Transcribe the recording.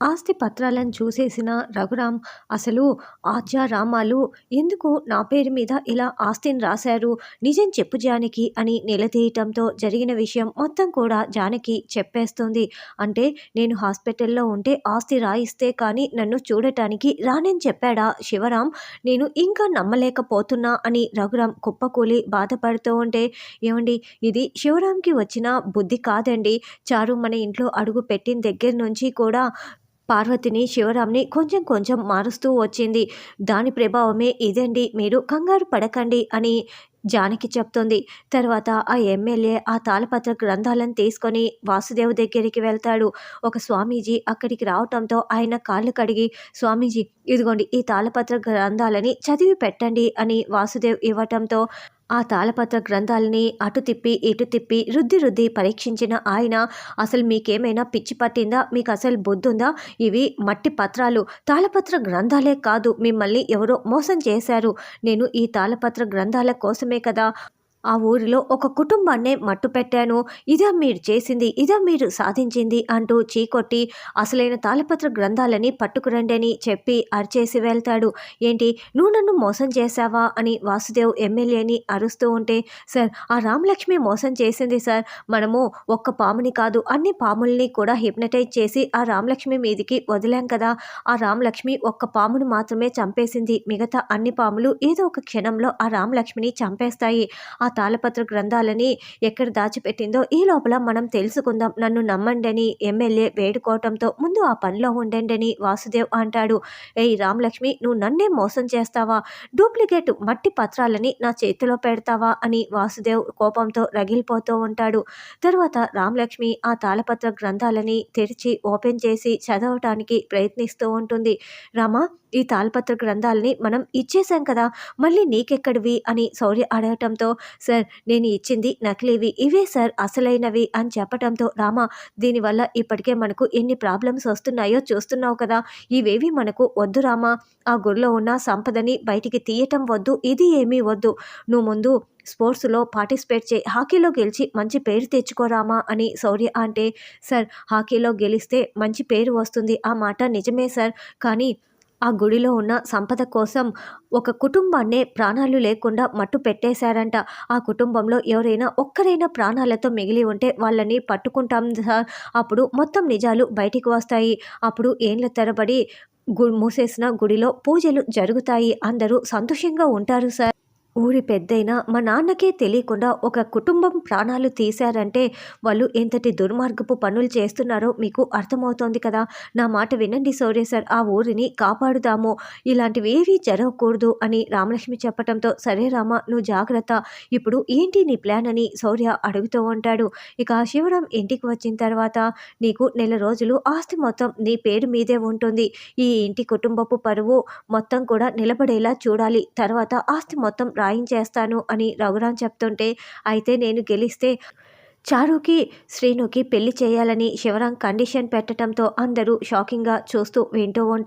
ఆస్తి పత్రాలను చూసేసిన రఘురాం అసలు ఆచారామాలు రామాలు ఎందుకు నా పేరు మీద ఇలా ఆస్తిని రాశారు? నిజం చెప్పు జానకి అని నిలదీయటంతో జరిగిన విషయం మొత్తం కూడా జానకి చెప్పేస్తుంది. అంటే నేను హాస్పిటల్లో ఉంటే ఆస్తి రాయిస్తే కానీ నన్ను చూడటానికి రానని చెప్పాడా శివరాం నేను ఇంకా నమ్మలేకపోతున్నా అని రఘురాం కుప్పకూలి బాధపడుతూ ఉంటే ఏమండి ఇది శివరాంకి వచ్చిన బుద్ధి కాదండి. చారు మన ఇంట్లో అడుగు పెట్టిన దగ్గర నుంచి కూడా పార్వతిని శివరాంని కొంచెం కొంచెం మారుస్తూ వచ్చింది. దాని ప్రభావమే ఇదండి మీరు కంగారు పడకండి అని జానకి చెప్తుంది. తర్వాత ఆ ఎమ్మెల్యే ఆ తాళపత్ర గ్రంథాలను తీసుకొని వాసుదేవ్ దగ్గరికి వెళ్తాడు. ఒక స్వామీజీ అక్కడికి రావటంతో ఆయన కాళ్ళు కడిగి స్వామీజీ ఇదిగోండి ఈ తాళపత్ర గ్రంథాలని చదివి పెట్టండి అని వాసుదేవ్ ఇవ్వటంతో ఆ తాళపత్ర గ్రంథాలని అటు తిప్పి ఇటు తిప్పి రుద్ది రుద్ది పరీక్షించిన ఆయన అసలు మీకేమైనా పిచ్చి పట్టిందా? మీకు అసలు బుద్ధుందా ఇవి మట్టి పత్రాలు. తాళపత్ర గ్రంథాలే కాదు. మిమ్మల్ని ఎవరో మోసం చేశారు. నేను ఈ తాళపత్ర గ్రంథాల కోసమే కదా ఆ ఊరిలో ఒక కుటుంబాన్నే మట్టు పెట్టాను ఇదే మీరు చేసింది ఇదే మీరు సాధించింది అంటూ చీకొట్టి అసలైన తాళపత్ర గ్రంథాలని పట్టుకురండి అని చెప్పి అరిచేసి వెళ్తాడు. ఏంటి నువ్వు నన్ను మోసం చేశావా అని వాసుదేవ్ ఎమ్మెల్యేని అరుస్తూ ఉంటే సార్ ఆ రామలక్ష్మి మోసం చేసింది సార్. మనము ఒక్క పాముని కాదు అన్ని పాముల్ని కూడా హిప్నటైజ్ చేసి ఆ రామలక్ష్మి మీదికి వదిలాం కదా. ఆ రామలక్ష్మి ఒక్క పామును మాత్రమే చంపేసింది. మిగతా అన్ని పాములు ఏదో ఒక క్షణంలో ఆ రామలక్ష్మిని చంపేస్తాయి. ఆ తాళపత్ర గ్రంథాలని ఎక్కడ దాచిపెట్టిందో ఈ లోపల మనం తెలుసుకుందాం. నన్ను నమ్మండి అని ఎమ్మెల్యే వేడుకోవటంతో ముందు ఆ పనిలో ఉండండి అని వాసుదేవ్ అంటాడు. ఏయ్ రామలక్ష్మి నువ్వు నన్నే మోసం చేస్తావా? డూప్లికేట్ మట్టి పత్రాలని నా చేతిలో పెడతావా? అని వాసుదేవ్ కోపంతో రగిలిపోతూ ఉంటాడు. తర్వాత రామలక్ష్మి ఆ తాళపత్ర గ్రంథాలని తెరిచి ఓపెన్ చేసి చదవటానికి ప్రయత్నిస్తూ ఉంటుంది. రామా ఈ తాళపత్ర గ్రంథాలని మనం ఇచ్చేసాం కదా మళ్ళీ నీకెక్కడివి అని శౌర్య అడగటంతో సార్ నేను ఇచ్చింది నకిలీవి. ఇవే సార్ అసలైనవి అని చెప్పటంతో రామ దీనివల్ల ఇప్పటికే మనకు ఎన్ని ప్రాబ్లమ్స్ వస్తున్నాయో చూస్తున్నావు కదా. ఇవేవి మనకు వద్దు రామా. ఆ గుడిలో ఉన్న సంపదని బయటికి తీయటం వద్దు ఇది ఏమీ వద్దు. నువ్వు ముందు స్పోర్ట్స్లో పార్టిసిపేట్ చేయి. హాకీలో గెలిచి మంచి పేరు తెచ్చుకోరామా అని శౌర్య అంటే సార్ హాకీలో గెలిస్తే మంచి పేరు వస్తుంది. ఆ మాట నిజమే సార్. కానీ ఆ గుడిలో ఉన్న సంపద కోసం ఒక కుటుంబాన్నే ప్రాణాలు లేకుండా మట్టు పెట్టేశారంట ఆ కుటుంబంలో ఎవరైనా ఒక్కరైనా ప్రాణాలతో మిగిలి ఉంటే వాళ్ళని పట్టుకుంటాం సార్. అప్పుడు మొత్తం నిజాలు బయటికి వస్తాయి. అప్పుడు ఏండ్ల తరబడి గు మూసేసిన గుడిలో పూజలు జరుగుతాయి. అందరూ సంతోషంగా ఉంటారు సార్. ఊరి పెద్దయిన మా నాన్నకే తెలియకుండా ఒక కుటుంబం ప్రాణాలు తీశారంటే వాళ్ళు ఎంతటి దుర్మార్గపు పనులు చేస్తున్నారో మీకు అర్థమవుతోంది కదా. నా మాట వినండి శౌర్య సార్ ఆ ఊరిని కాపాడుదాము. ఇలాంటివి ఏవీ జరగకూడదు అని రామలక్ష్మి చెప్పడంతో సరే రామ నువ్వు జాగ్రత్త. ఇప్పుడు ఏంటి నీ ప్లాన్ అని శౌర్య అడుగుతూ ఉంటాడు. ఇక శివరాం ఇంటికి వచ్చిన తర్వాత నీకు నెల రోజులు ఆస్తి మొత్తం నీ పేరు మీదే ఉంటుంది. ఈ ఇంటి కుటుంబపు పరువు మొత్తం కూడా నిలబడేలా చూడాలి. తర్వాత ఆస్తి మొత్తం రాయించేస్తాను అని రఘురాం చెప్తుంటే అయితే నేను గెలిస్తే చారుకి శ్రీనుకి పెళ్ళి చేయాలని శివరాం కండిషన్ పెట్టడంతో అందరూ షాకింగ్గా చూస్తూ వింటూ ఉంటారు.